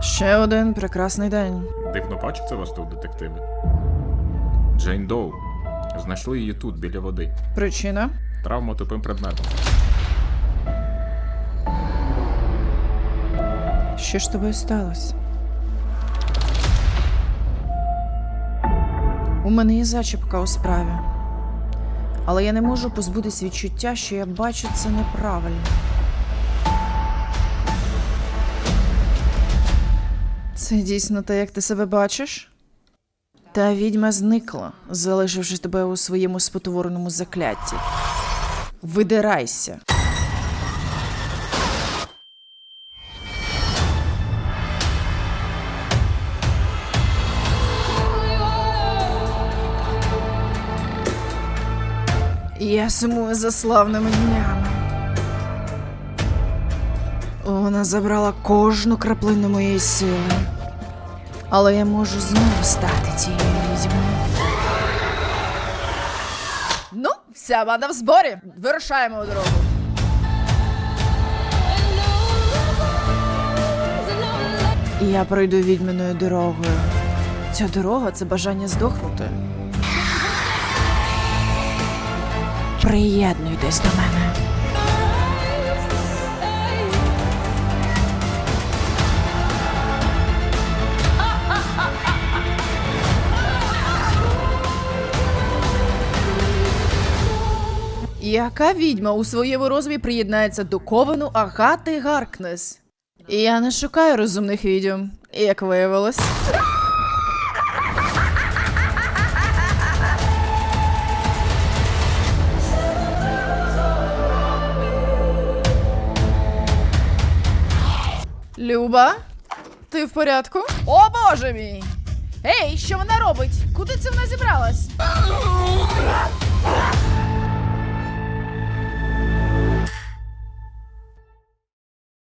Ще один прекрасний день. Дивно бачиться вас тут, детективи. Джейн Доу. Знайшли її тут, біля води. Причина? Травма тупим предметом. Що ж тобою сталося? У мене є зачіпка у справі. Але я не можу позбутись відчуття, що я бачу це неправильно. Це дійсно те, як ти себе бачиш? Та відьма зникла, залишивши тебе у своєму спотвореному заклятті. Видирайся. Я сумую за славними днями. Вона забрала кожну краплину моєї сили. Але я можу знову стати тією відьмою. Ну, вся банда в зборі. Вирушаємо у дорогу. Я пройду відьминою дорогою. Ця дорога це бажання здохнути. Приєднуйтесь до мене. Яка відьма у своєму розумі приєднається до ковену Агати Гаркнес? Я не шукаю розумних відьом, як виявилось. Люба, ти в порядку? О боже мій! Ей, що вона робить? Куди це вона зібралась?